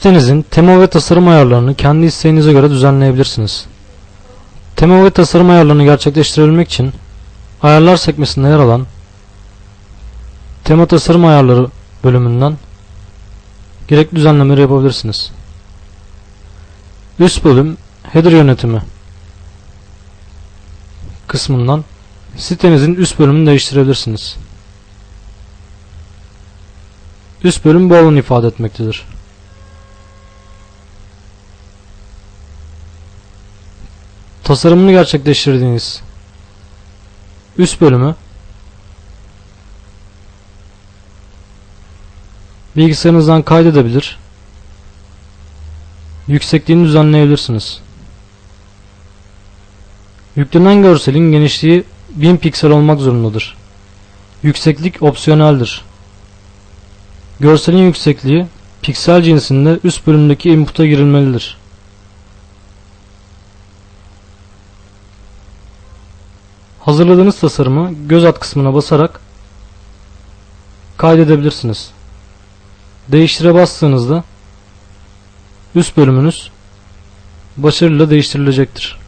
Sitenizin tema ve tasarım ayarlarını kendi isteğinize göre düzenleyebilirsiniz. Tema ve tasarım ayarlarını gerçekleştirebilmek için Ayarlar sekmesinde yer alan Tema tasarım ayarları bölümünden gerekli düzenlemeleri yapabilirsiniz. Üst bölüm Header yönetimi kısmından sitenizin üst bölümünü değiştirebilirsiniz. Üst bölüm bu alanı ifade etmektedir. Tasarımını gerçekleştirdiğiniz üst bölümü bilgisayarınızdan kaydedebilir, yüksekliğini düzenleyebilirsiniz. Yüklenen görselin genişliği 1000 piksel olmak zorundadır. Yükseklik opsiyoneldir. Görselin yüksekliği piksel cinsinde üst bölümdeki input'a girilmelidir. Hazırladığınız tasarımı göz at kısmına basarak kaydedebilirsiniz. Değiştire bastığınızda üst bölümünüz başarıyla değiştirilecektir.